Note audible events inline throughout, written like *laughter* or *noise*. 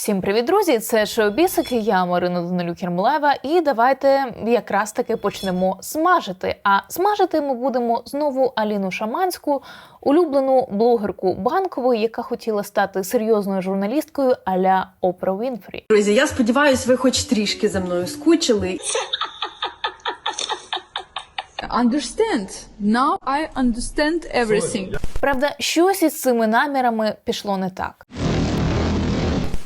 Всім привіт, друзі! Це шоу Бісики, я Марина Данилюк Єрмолаєва, і давайте якраз таки почнемо смажити. А смажити ми будемо знову Аліну Шаманську, улюблену блогерку банкової, яка хотіла стати серйозною журналісткою аля Опра Вінфрі. Друзі, я сподіваюся, ви хоч трішки за мною скучили. understand. Now I understand everything. Правда, щось із цими намірами пішло не так.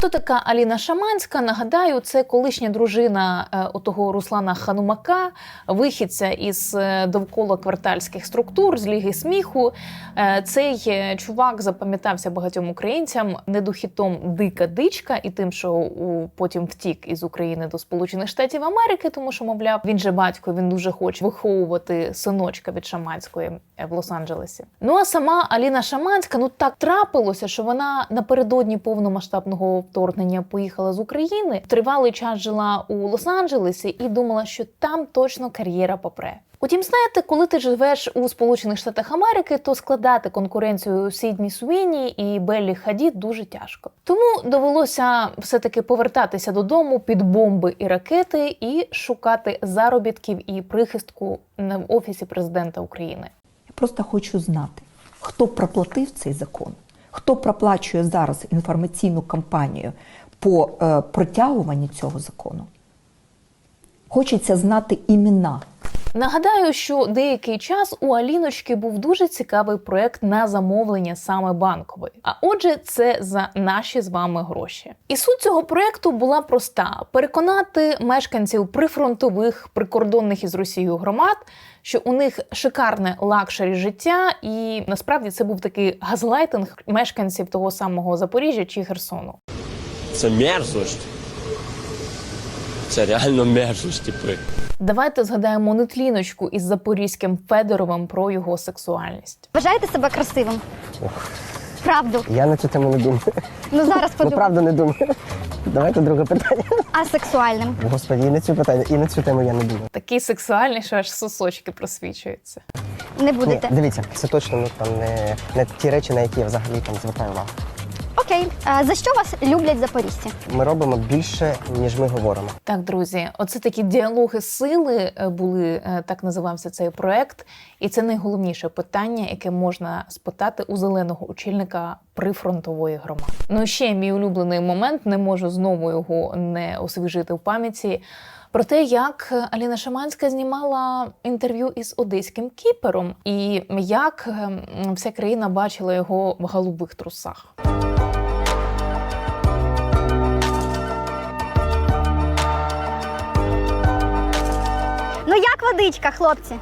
Хто така Аліна Шаманська? Нагадаю, це колишня дружина е, отого Руслана Ханумака, вихідця із е, довкола квартальських структур з Ліги сміху. Е, Цей чувак запам'ятався багатьом українцям недохітом дика дичка і тим, що потім втік із України до Сполучених Штатів Америки, тому що, мовляв, він же батько, він дуже хоче виховувати синочка від Шаманської в Лос-Анджелесі. Ну а сама Аліна Шаманська, ну так трапилося, що вона напередодні повномасштабного вторгнення поїхала з України. Тривалий час жила у Лос-Анджелесі і думала, що там точно кар'єра попре. Утім, знаєте, коли ти живеш у Сполучених Штатах Америки, то складати конкуренцію Сідні Суіні і Беллі Хадід дуже тяжко. Тому довелося все-таки повертатися додому під бомби і ракети і шукати заробітків і прихистку в офісі президента України. Я просто хочу знати, хто проплатив цей закон, хто проплачує зараз інформаційну кампанію по е, протягуванню цього закону. Хочеться знати імена. Нагадаю, що деякий час у Аліночки був дуже цікавий проект на замовлення саме банкової. А отже, це за наші з вами гроші. І суть цього проекту була проста: переконати мешканців прифронтових прикордонних із Росією громад, що у них шикарне лакшері життя, і насправді це був такий газлайтинг мешканців того самого Запоріжжя чи Херсону. Це мерзость. Це реально мерзость, типи. Давайте згадаємо нетліночку із запорізьким Федоровим про його сексуальність. Вважаєте себе красивим? Правду. Я на цю тему не думаю. Ну зараз Ну подумаю. правда не думаю. Давайте друге питання. А сексуальним? Господи, і на цю питання, і на цю тему я не думаю. Такий сексуальний, що аж сосочки просвічуються. Не Ні, будете. дивіться, це точно ну, там не, не ті речі, на які я взагалі там звертаю увагу. Окей. А за що вас люблять запоріжці? Ми робимо більше, ніж ми говоримо. Так, друзі, оце такі діалоги сили е, були, е, так називався цей проект, і це найголовніше питання, яке можна спитати у зеленого очільника прифронтової громади. Ну і ще мій улюблений момент, не можу знову його не освіжити в пам'яті. Про те, як Аліна Шаманська знімала інтерв'ю із одеським кіпером, і як ем, вся країна бачила його в голубих трусах. Ну як водичка, хлопці?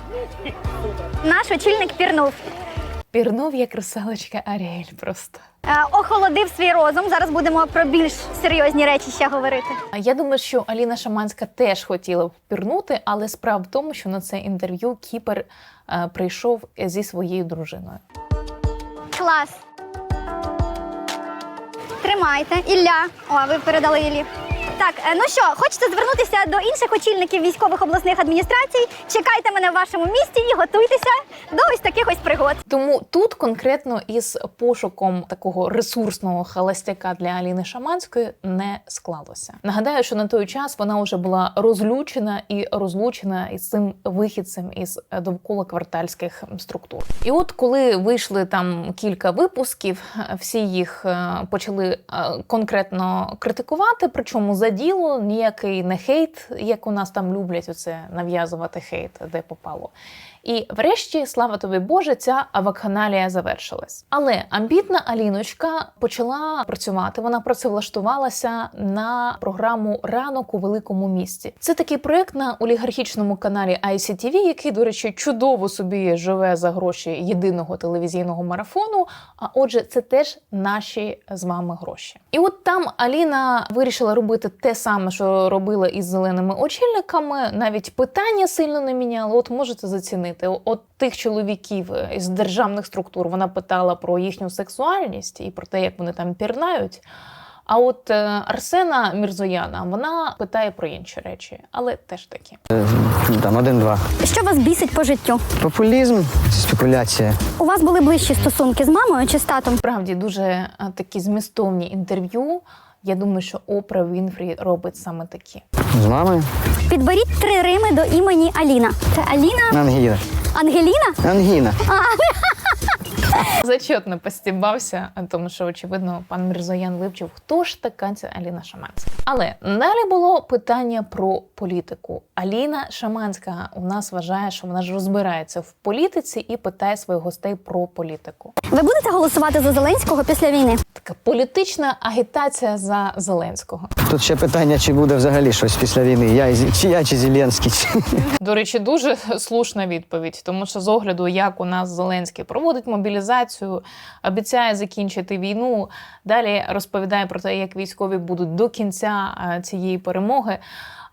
Наш очільник пірнув. Пірнув як русалочка Аріель просто. Е, охолодив свій розум. Зараз будемо про більш серйозні речі ще говорити. А Я думаю, що Аліна Шаманська теж хотіла б пірнути, але справа в тому, що на це інтерв'ю Кіпер е, прийшов зі своєю дружиною. Клас. Тримайте. Ілля. О, ви передали Іллі. Так, е, ну що, хочете звернутися до інших очільників військових обласних адміністрацій? Чекайте мене в вашому місті і готуйтеся до ось таких ось пригод. Тому тут конкретно із пошуком такого ресурсного холостяка для Аліни Шаманської не склалося. Нагадаю, що на той час вона вже була розлючена і розлучена із цим вихідцем із довкола квартальських структур. І от коли вийшли там кілька випусків, е, всі їх е, почали конкретно критикувати, причому за діло ніякий не хейт, як у нас там люблять оце нав'язувати хейт, де попало. І врешті, слава тобі Боже, ця вакханалія завершилась. Але амбітна Аліночка почала працювати. Вона працевлаштувалася на програму Ранок у великому місті. Це такий проект на олігархічному каналі ICTV, який, до речі, чудово собі живе за гроші єдиного телевізійного марафону. А отже, це теж наші з вами гроші. І от там Аліна вирішила робити те саме, що робила із зеленими очільниками. Навіть питання сильно не міняла. От можете зацінити. От тих чоловіків е, із державних структур вона питала про їхню сексуальність і про те, як вони там пірнають. А от е, Арсена Мірзояна вона питає про інші речі, але теж такі. Там один-два. Що вас бісить по життю? Популізм, спекуляція. У вас були ближчі стосунки з мамою чи з татом? Справді дуже е, такі змістовні інтерв'ю. Я думаю, що Опра Вінфрі робить саме такі. З мамою? Підберіть три рими до імені Аліна. Це Аліна? Ангіна. Ангеліна? Ангіна. *laughs* *laughs* Зачетно постібався, тому що очевидно пан Мірзоян вивчив, хто ж така ця Аліна Шаманська. Але далі було питання про політику. Аліна Шаманська у нас вважає, що вона ж розбирається в політиці і питає своїх гостей про політику. Ви будете голосувати за Зеленського після війни? Така політична агітація за Зеленського. Тут ще питання, чи буде взагалі щось після війни. Я, Зі- чи я чи Зеленський. чи- До речі, дуже слушна відповідь, тому що з огляду, як у нас Зеленський проводить мобілізацію, обіцяє закінчити війну. Далі розповідає про те, як військові будуть до кінця е, цієї перемоги.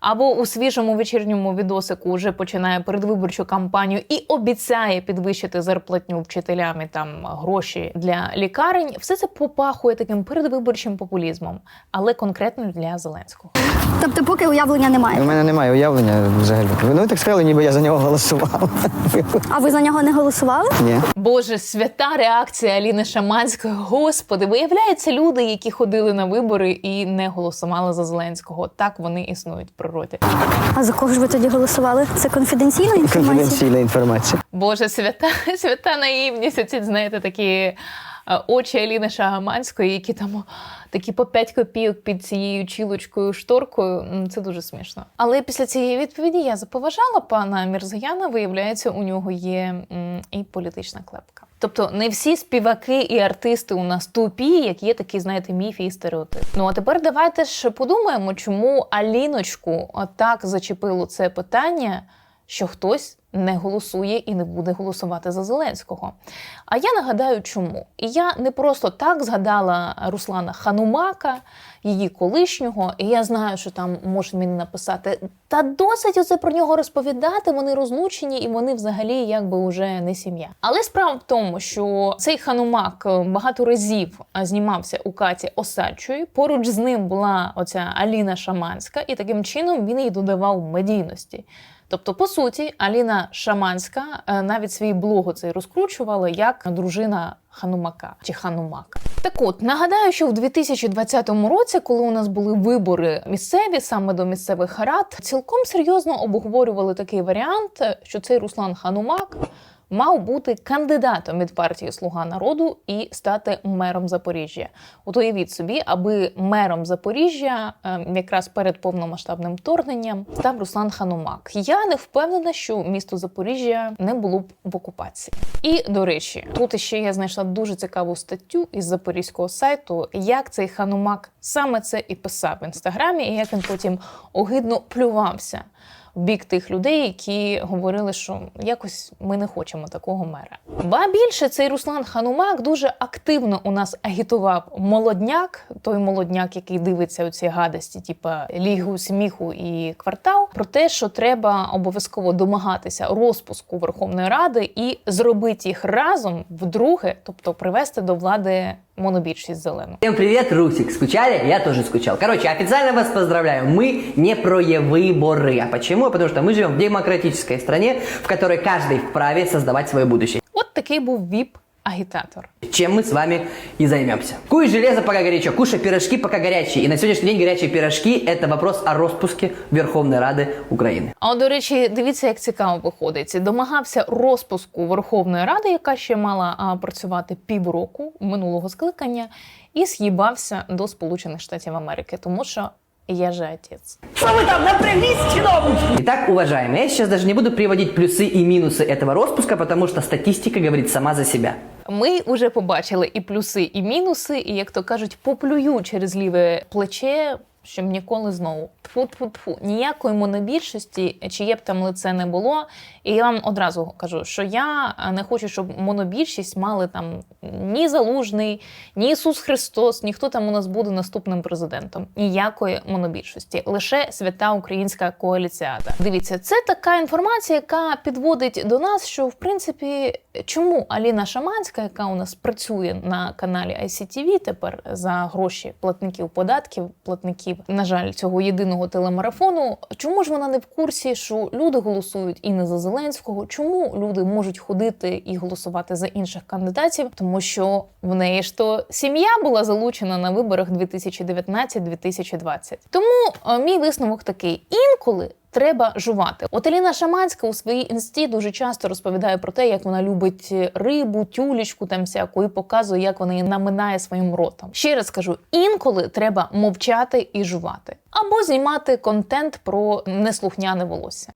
Або у свіжому вечірньому відосику вже починає передвиборчу кампанію і обіцяє підвищити зарплатню вчителям і там гроші для лікарень. Все це попахує таким передвиборчим популізмом, але конкретно для Зеленського. Тобто, поки уявлення У немає. мене немає уявлення взагалі. Ви ну, так сказали, ніби я за нього голосував. А ви за нього не голосували? Ні. Боже, свята реакція Аліни Шаманської. Господи, виявляється, люди, які ходили на вибори і не голосували за Зеленського. Так вони існують природі. А за кого ж ви тоді голосували? Це конфіденційна інформація? Конфіденційна інформація. Боже, свята, *laughs* свята наївність. Оці, знаєте, такі е, очі Аліни Шаманської, які там такі по 5 копійок під цією чілочкою шторкою. Це дуже смішно. Але після цієї відповіді я заповажала пана Мірзаяна. Виявляється, у нього є і політична клепка. Тобто не всі співаки і артисти у нас тупі, як є такі, знаєте, міфі і стереотипи. Ну а тепер давайте ж подумаємо, чому Аліночку так зачепило це питання, що хтось не голосує і не буде голосувати за Зеленського. А я нагадаю, чому. І я не просто так згадала Руслана Ханумака, її колишнього, і я знаю, що там можуть мені написати. Та досить оце про нього розповідати. Вони розлучені і вони взагалі якби вже не сім'я. Але справа в тому, що цей ханумак багато разів знімався у Каті Осадчої. Поруч з ним була оця Аліна Шаманська, і таким чином він їй додавав медійності. Тобто, по суті, Аліна Шаманська е, навіть свій блог цей розкручувала як дружина Ханумака чи Ханумак. Так от нагадаю, що в 2020 році, коли у нас були вибори місцеві саме до місцевих рад, цілком серйозно обговорювали такий варіант, що цей Руслан Ханумак мав бути кандидатом від партії Слуга народу і стати мером Запоріжжя. От уявіть собі, аби мером Запоріжжя е, якраз перед повномасштабним вторгненням став Руслан Ханумак. Я не впевнена, що місто Запоріжжя не було б в окупації. І до речі, тут ще я знайшла дуже цікаву статтю із запорізького сайту, як цей Ханумак саме це і писав в інстаграмі, і як він потім огидно плювався в бік тих людей, які говорили, що якось ми не хочемо такого мера. Ба більше цей Руслан Ханумак дуже активно у нас агітував молодняк, той молодняк, який дивиться оці гадості, типа лігу сміху і квартал, про те, що треба обов'язково домагатися розпуску Верховної Ради і зробити їх разом вдруге, тобто привести до влади монобільшість зелену. Всем привет, Русик. Скучали? Я тоже скучал. Короче, официально вас поздравляю. Мы не про выборы. А почему? Потому что мы живем в демократической стране, в которой каждый вправе создавать свое будущее. От такий був віп агітатор. Чем мы с вами и займемся. Куй железо пока горячо, кушай пирожки пока горячие. И на сегодняшний день горячие пирожки – это вопрос о распуске Верховной Рады Украины. А от, до речі, дивіться, як цікаво виходить. Домагався розпуску Верховної Ради, яка ще мала а, працювати півроку минулого скликання, і з'їбався до Сполучених Штатів Америки, тому що я же отець. Итак, уважаемые, я сейчас даже не буду приводить плюсы и минусы этого распуска, потому что статистика говорит сама за себя. Ми вже побачили і плюси, і мінуси, і як то кажуть, поплюю через ліве плече. щоб ніколи знову тфу-тфу-тфу, ніякої монобільшості, чиє б там лице не було. І я вам одразу кажу, що я не хочу, щоб монобільшість мали там ні Залужний, ні Ісус Христос, ніхто там у нас буде наступним президентом. Ніякої монобільшості, лише свята українська коаліціада. Дивіться, це така інформація, яка підводить до нас, що в принципі чому Аліна Шаманська, яка у нас працює на каналі ICTV тепер за гроші платників податків, платників глядачів, на жаль, цього єдиного телемарафону. Чому ж вона не в курсі, що люди голосують і не за Зеленського? Чому люди можуть ходити і голосувати за інших кандидатів? Тому що в неї ж то сім'я була залучена на виборах 2019-2020. Тому е, мій висновок такий: інколи. Треба жувати. От Еліна Шаманська у своїй інсті дуже часто розповідає про те, як вона любить рибу, тюлечку там всяку, і показує, як вона її наминає своїм ротом. Ще раз кажу: інколи треба мовчати і жувати, або знімати контент про неслухняне волосся.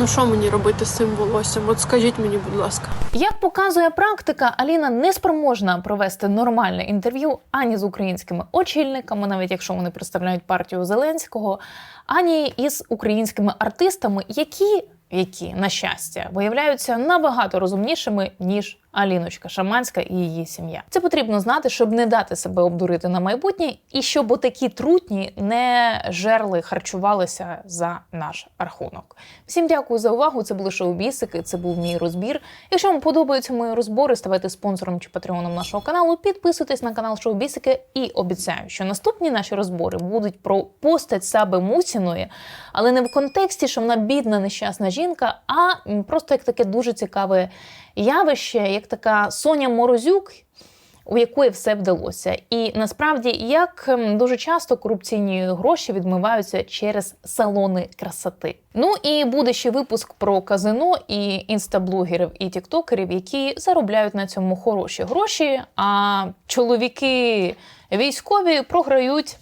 Ну що мені робити з цим волоссям? От скажіть мені, будь ласка. Як показує практика, Аліна не спроможна провести нормальне інтерв'ю ані з українськими очільниками, навіть якщо вони представляють партію Зеленського, ані із українськими артистами, які, які на щастя виявляються набагато розумнішими ніж Аліночка Шаманська і її сім'я. Це потрібно знати, щоб не дати себе обдурити на майбутнє, і щоб отакі трутні не жерли, харчувалися за наш рахунок. Всім дякую за увагу. Це були шоу-бісики, це був мій розбір. Якщо вам подобаються мої розбори, ставайте спонсором чи патреоном нашого каналу. Підписуйтесь на канал Шоу-бісики і обіцяю, що наступні наші розбори будуть про постать Саби Мусіної, але не в контексті, що вона бідна нещасна жінка, а просто як таке дуже цікаве явище, як така Соня Морозюк. У якої все вдалося, і насправді як ем, дуже часто корупційні гроші відмиваються через салони красоти. Ну і буде ще випуск про казино і інстаблогерів і тіктокерів, які заробляють на цьому хороші гроші. А чоловіки військові програють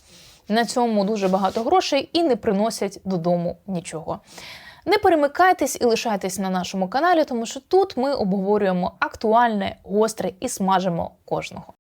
на цьому дуже багато грошей і не приносять додому нічого. Не перемикайтесь і лишайтесь на нашому каналі, тому що тут ми обговорюємо актуальне, гостре і смажимо кожного.